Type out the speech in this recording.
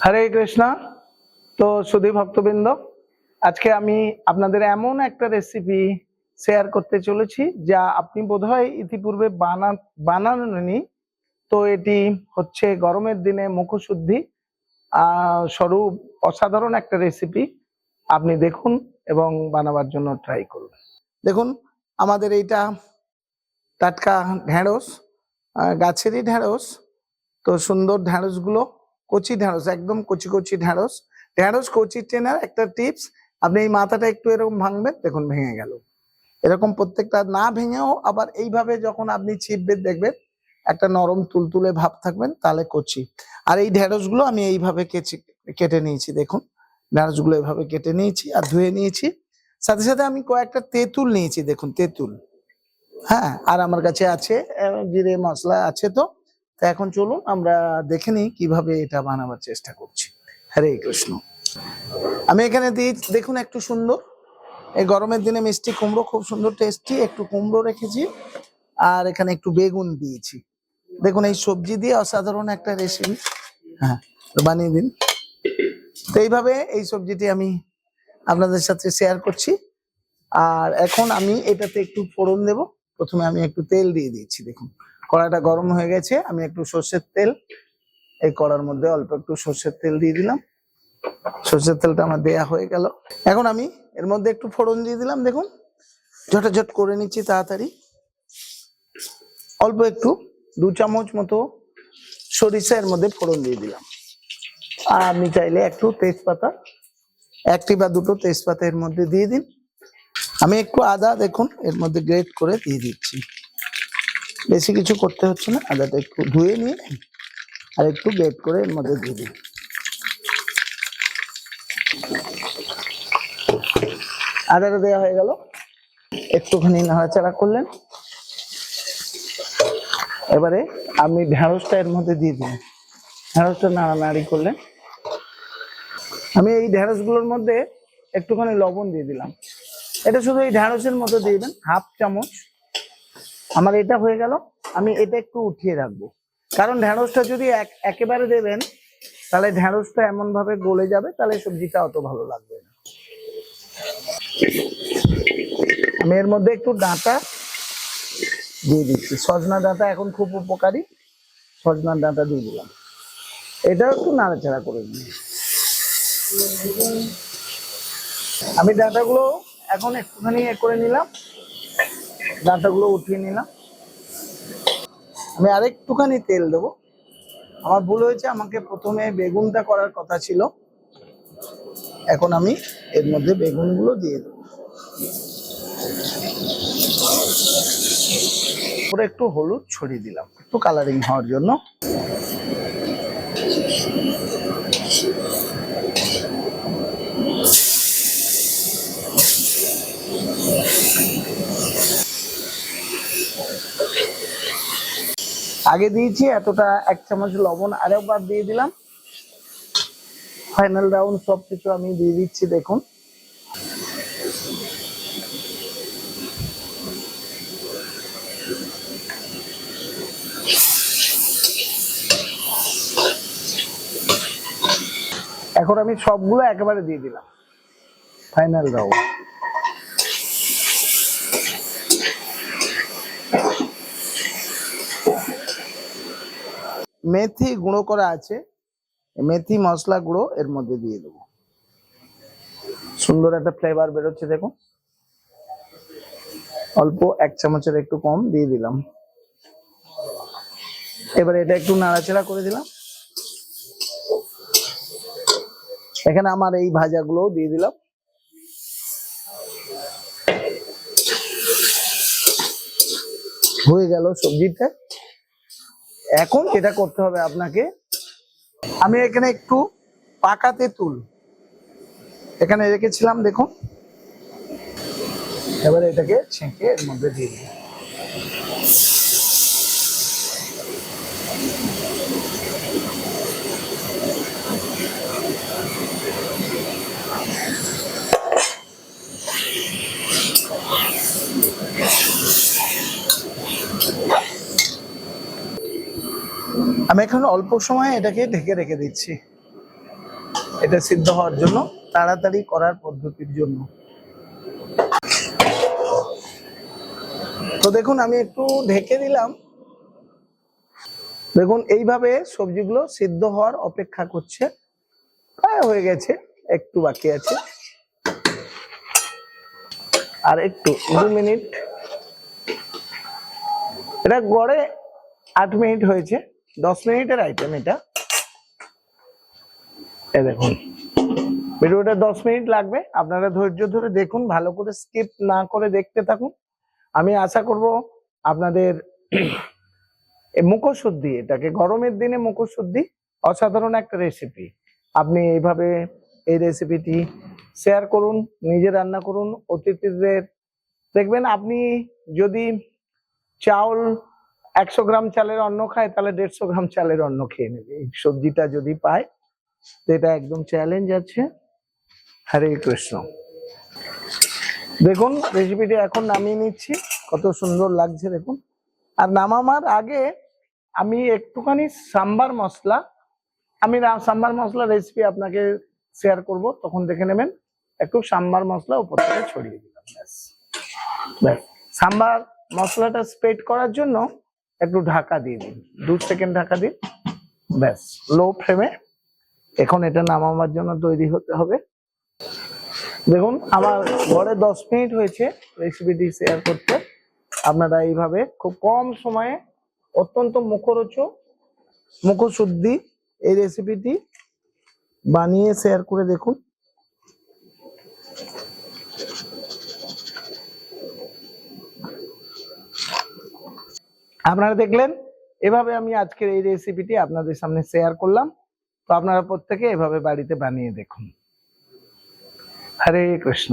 হরে কৃষ্ণা তো সুধী ভক্তবৃন্দ আজকে আমি আপনাদের এমন একটা রেসিপি শেয়ার করতে চলেছি যা আপনি বোধহয় ইতিপূর্বে বানা বানাননি। তো এটি হচ্ছে গরমের দিনে মুখশুদ্ধি স্বরূপ অসাধারণ একটা রেসিপি আপনি দেখুন এবং বানাবার জন্য ট্রাই করুন। দেখুন আমাদের এইটা টাটকা আহ, গাছেরই ঢেঁড়স তো সুন্দর ঢেঁড়সগুলো কচি ঢেঁড়স, একদম কচি কচি ঢেঁড়স। ঢেঁড়স, কচি ট্রেনার একটা টিপস, আপনি এই মাথাটা একটু এরকম ভাঙবেন, দেখুন ভেঙে গেল। এরকম প্রত্যেকটা না ভেঙেও আবার এইভাবে যখন আপনি ছিপবেন, দেখবেন একটা নরম তুলতুলে ভাব থাকবেন, তাহলে কচি। আর এই ঢেঁড়সগুলো আমি এইভাবে কেচি, কেটে নিয়েছি, দেখুন। ঢেঁড়সগুলো এভাবে কেটে নিয়েছি আর ধুয়ে নিয়েছি। সাথে সাথে আমি কয়েকটা তেঁতুল নিয়েছি, দেখুন, তেঁতুল। হ্যাঁ আর আমার কাছে আছে জিরে মশলা আছে তো। তো এখন চলুন আমরা দেখে নিই কীভাবে এটা বানাবার চেষ্টা করছি। হরে কৃষ্ণ। আমি এখানে দিই দেখুন একটু সুন্দর। এই গরমের দিনে মিষ্টি কুমড়ো খুব সুন্দর টেস্টি একটু কুমড়ো রেখেছি আর এখানে একটু বেগুন দিয়েছি। দেখুন এই সবজি দিয়ে অসাধারণ একটা রেসিপি হ্যাঁ বানিয়ে দিন। তো এইভাবে এই সবজিটি আমি আপনাদের সাথে শেয়ার করছি। আর এখন আমি এটাতে একটু ফোড়ন দেব। প্রথমে আমি একটু তেল দিয়ে দিয়েছি, দেখুন। কড়াটা গরম হয়ে গেছে, আমি একটু সর্ষের তেল, এই কড়ার মধ্যে অল্প একটু সর্ষের তেল দিয়ে দিলাম। সর্ষের তেলটা আমার দেয়া হয়ে গেল। এখন আমি এর মধ্যে একটু ফোড়ন দিয়ে দিলাম, দেখুন। ঝটাঝট করে নিচ্ছি তাড়াতাড়ি। অল্প একটু, দু চামচ মতো সরিষা এর মধ্যে ফোড়ন দিয়ে দিলাম। আর আপনি চাইলে একটু তেজপাতা একটি বা দুটো তেজপাতা এর মধ্যে দিয়ে দিন। আমি একটু আদা, দেখুন, এর মধ্যে গ্রেট করে দিয়ে দিচ্ছি। বেশি কিছু করতে হচ্ছে না। আদাটা একটু ধুয়ে নিয়ে আর একটু গ্রেট করে এর মধ্যে দিয়ে দিন আদাটা দেওয়া হয়ে গেল। একটুখানি নাড়াচাড়া করলেন। এবারে আপনি ঢেঁড়সটা এর মধ্যে দিয়ে দিন ঢেঁড়সটা নাড়ানাড়ি করলেন। আমি এই ঢেঁড়সগুলোর মধ্যে একটুখানি লবণ দিয়ে দিলাম। এটা শুধু এই ঢেঁড়সের মতো দিয়ে দেবেন, হাফ চামচ আমার এটা হয়ে গেল, আমি এটা একটু উঠিয়ে রাখব। কারণ ঢেঁড়সটা যদি এক- একেবারে দেবেন, তাহলে ঢেঁড়সটা এমন ভাবে গলে যাবে, তাহলে সবজিটা অত ভালো লাগবে না। আমি এর মধ্যে একটু ডাঁটা দিয়ে দিচ্ছি। সজনা ডাঁটা এখন খুব উপকারী। সজনার ডাঁটা দিয়ে দিলাম। এটাও একটু নাড়াচাড়া করে দিই আমি ডাঁটাগুলো এখন একটুখানি করে নিলাম। ডাঁটাগুলো উঠিয়ে নিলাম। আমি আরেকটুখানি তেল দেবো। আমার ভুল হয়েছে, আমাকে প্রথমে বেগুনটা করার কথা ছিল। এখন আমি এর মধ্যে বেগুনগুলো দিয়ে দেবো। পুরো একটু হলুদ ছড়িয়ে দিলাম, একটু কালারিং হওয়ার জন্য। আগে দিয়েছি, এতটা এক চামচ লবণ আরেকবার দিয়ে দিলাম। ফাইনাল রাউন্ড সব কিছু আমি দিয়ে দিচ্ছি, দেখুন। এখন আমি সবগুলো একেবারে দিয়ে দিলাম। ফাইনাল রাউন্ড মেথি গুঁড়ো করা আছে। মেথি মশলা গুঁড়ো এর মধ্যে দিয়ে দেবো। সুন্দর একটা ফ্লেভার বেরোচ্ছে, দেখুন। অল্প এক চামচের একটু কম দিয়ে দিলাম। এবার এটা একটু নাড়াচাড়া করে দিলাম। এখানে আমার এই ভাজাগুলো দিয়ে দিলাম। হয়ে গেল সবজিটা। এখন এটা করতে হবে আপনাকে, আমি এখানে একটু পাকা তেঁতুল এখানে রেখেছিলাম, দেখুন। এবারে এটাকে ছেঁকে এর মধ্যে দিয়ে দিই আমি এখন অল্প সময় এটাকে ঢেকে রেখে দিচ্ছি। এটা সিদ্ধ হওয়ার জন্য, তাড়াতাড়ি করার পদ্ধতির জন্য। তো দেখুন, আমি একটু ঢেকে দিলাম। দেখুন, এইভাবে সবজিগুলো সিদ্ধ হওয়ার অপেক্ষা করছে। প্রায় হয়ে গেছে, একটু বাকি আছে। আর একটু, দু মিনিট। এটা গড়ে আট মিনিট হয়েছে। দশ মিনিটের আইটেম এটা। এই দেখুন। ভিডিওটা দশ মিনিট লাগবে। আপনারা ধৈর্য ধরে দেখুন, ভালো করে স্কিপ না করে দেখতে থাকুন। আমি আশা করব আপনাদের মুখশুদ্ধি এটাকে গরমের দিনে মুখশুদ্ধি অসাধারণ একটা রেসিপি আপনি এইভাবে এই রেসিপিটি শেয়ার করুন, নিজে রান্না করুন, অতিথিদের দেখবেন আপনি যদি চাউল একশো গ্রাম চালের অন্ন খায়, তাহলে দেড়শো গ্রাম চালের অন্ন খেয়ে নেবে। এই সবজিটা যদি পায়, তো এটা একদম চ্যালেঞ্জ আছে। হরে কৃষ্ণ। দেখুন রেসিপিটি এখন নামিয়ে নিচ্ছি। কত সুন্দর লাগছে, দেখুন। আর নামাবার আগে আমি একটুখানি সাম্বার মশলা, আমি সাম্বার মশলা রেসিপি আপনাকে শেয়ার করব, তখন দেখে নেবেন। একটু সাম্বার মশলা উপর থেকে ছড়িয়ে দিলাম, ব্যাস। ব্যাস। সাম্বার মশলাটা স্প্রেড করার জন্য একটু ঢাকা দিয়ে দিন। দু সেকেন্ড ঢাকা দিন। ব্যাস লো ফ্লেমে এখন এটা নামাবার জন্য তৈরি হতে হবে। দেখুন, আমার ঘরে দশ মিনিট হয়েছে রেসিপিটি শেয়ার করতে। আপনারা এইভাবে খুব কম সময়ে অত্যন্ত মুখরোচক মুখশুদ্ধি এই রেসিপিটি বানিয়ে শেয়ার করে দেখুন। আপনারা দেখলেন, এভাবে আমি আজকের এই রেসিপিটি আপনাদের সামনে শেয়ার করলাম। তো আপনারা প্রত্যেকে এভাবে বাড়িতে বানিয়ে দেখুন। হরে কৃষ্ণ।